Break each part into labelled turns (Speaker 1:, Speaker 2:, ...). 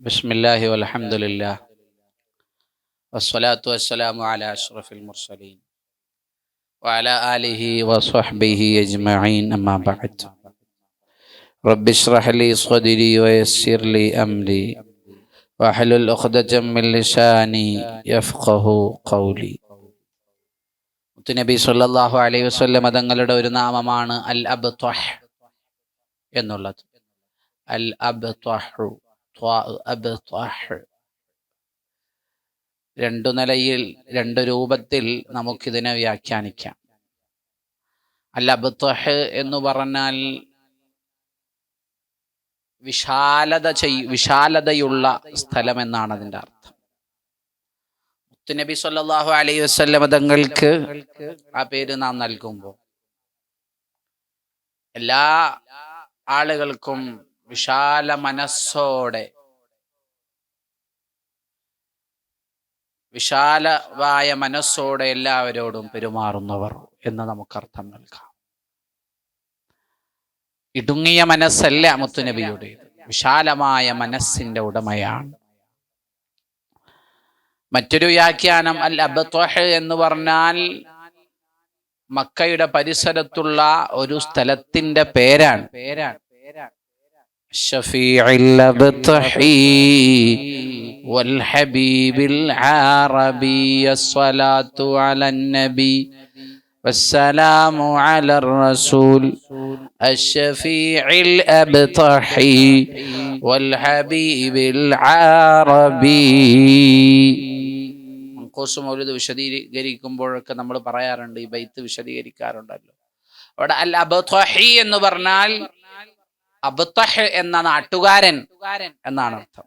Speaker 1: بسم الله والحمد لله والصلاة والسلام على أشرف المرسلين وعلى آله وصحبه أجمعين أما بعد رب اشرح لي صدري ويسر لي أمري واحلل عقدة من لساني يفقه قولي നബി സല്ലല്ലാഹു അലൈഹി വസല്ലം തങ്ങളുടെ ഒരു നാമമാണ് അൽ അബ്ത്വഹ് എന്നുള്ളത് അൽ അബ്ത്വഹു അബ്ത്വഹ് രണ്ടു നിലയിൽ രണ്ട് രൂപത്തിൽ നമുക്കിതിനെ വ്യാഖ്യാനിക്കാം. അൽ അബ്ത്വഹ് എന്ന് പറഞ്ഞാൽ വിശാലത ചെയ് വിശാലതയുള്ള സ്ഥലം എന്നാണ് അതിന്റെ അർത്ഥം. മുത്തുനബി സല്ലാഹു അലൈഹി വസ്ലം തങ്ങൾക്ക് ആ പേര് നാം നൽകുമ്പോൾ എല്ലാ ആളുകൾക്കും വിശാല മനസ്സോടെ. വിശാലമായ മനസ്സോടെ എല്ലാവരോടും പെരുമാറുന്നവർ എന്ന് നമുക്ക് അർത്ഥം നൽകാം. ഇടുങ്ങിയ മനസ്സല്ല മുത്തുനബിയുടെ വിശാലമായ മനസ്സിന്റെ ഉടമയാണ്. മറ്റൊരു വ്യാഖ്യാനം അൽ അബത്വഹ് എന്ന് പറഞ്ഞാൽ മക്കയുടെ പരിസരത്തുള്ള ഒരു സ്ഥലത്തിന്റെ പേരാണ് പേരാണ് പേരാണ്. شفيع الأبطحي والحبيب العربي الصلاة على النبي والسلام على الرسول الشفيع الأبطحي والحبيب العربي മങ്കൂസ് മൗലിദ് വിശദീകരിക്കുമ്പോഴൊക്കെ നമ്മൾ പറയാറുണ്ട് ഈ ബൈത്ത് വിശദീകരിക്കാറുണ്ടല്ലോ അവിടെ അൽ അബത്വഹി എന്ന് പറഞ്ഞാൽ അബ്തഹ് എന്ന നാട്ടുകാരൻ എന്നാണ് അർത്ഥം.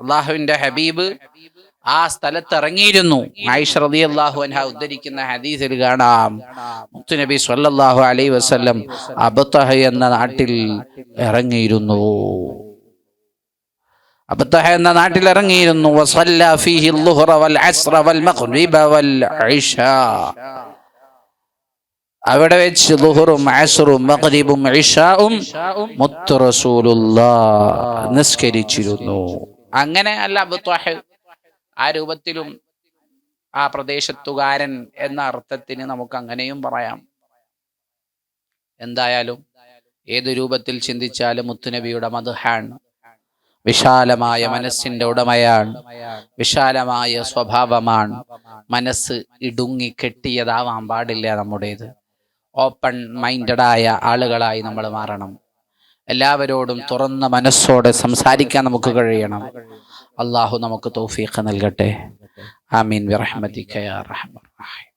Speaker 1: അള്ളാഹുവിന്റെ ഹബീബ് ആ സ്ഥലത്ത് ഇറങ്ങിയിരുന്നു ആയിഷ അള്ളാഹു അൻഹ ഉദ്ധരിക്കുന്ന ഹദീസിൽ കാണാം. മുത്തുനബി സല്ലല്ലാഹു അലൈഹി വസല്ലം അബ്തഹ് എന്ന നാട്ടിൽ ഇറങ്ങിയിരുന്നു. അബത്തഹ എന്ന നാട്ടിൽ ഇറങ്ങിയിരുന്നു. വസല്ല ഫീഹി വൽ വൽ വൽ അസ്റ അവിടെ വെച്ച് ലുഹറും അസറും മഗ്രിബും ഇഷാവും മുത്തു റസൂലുള്ള നിസ്കരിച്ചിരുന്നു. അങ്ങനെ അല്ല അബുത്വാഹ് ആ രൂപത്തിലും ആ പ്രദേശത്തുകാരൻ എന്ന അർത്ഥത്തിന് നമുക്ക് അങ്ങനെയും പറയാം. എന്തായാലും ഏത് രൂപത്തിൽ ചിന്തിച്ചാലും മുത്തുനബിയുടെ മധുഹാണ് വിശാലമായ മനസ്സിന്റെ ഉടമയാണ് വിശാലമായ സ്വഭാവമാണ്. മനസ്സ് ഇടുങ്ങി കെട്ടിയതാവാൻ പാടില്ല നമ്മുടേത്. ഓപ്പൺ മൈൻഡഡായ ആളുകളായി നമ്മൾ മാറണം. എല്ലാവരോടും തുറന്ന മനസ്സോടെ സംസാരിക്കാൻ നമുക്ക് കഴിയണം. അള്ളാഹു നമുക്ക് തൗഫീഖ് നൽകട്ടെ. ആമീൻ. വിറഹ്മതിക യാ റഹ്മാൻ